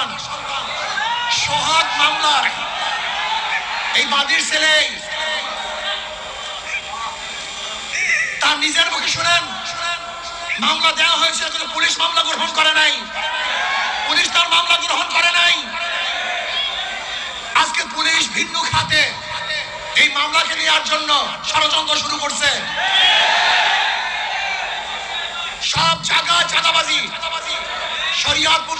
সন্তান সোহাগ মামলার এই বাদীর ছেলে। তার নিজের মুখে শুনেন, মামলা দেওয়া হয়েছে, কিন্তু পুলিশ মামলা গ্রহণ করে নাই। পুলিশ তার মামলা গ্রহণ করে নাই। আজকে পুলিশ ভিন্ন খাতে এই মামলাকে নেওয়ার জন্য ষড়যন্ত্র শুরু করছে। সব জায়গায় চাঁদাবাজি। শরিয়াতপুর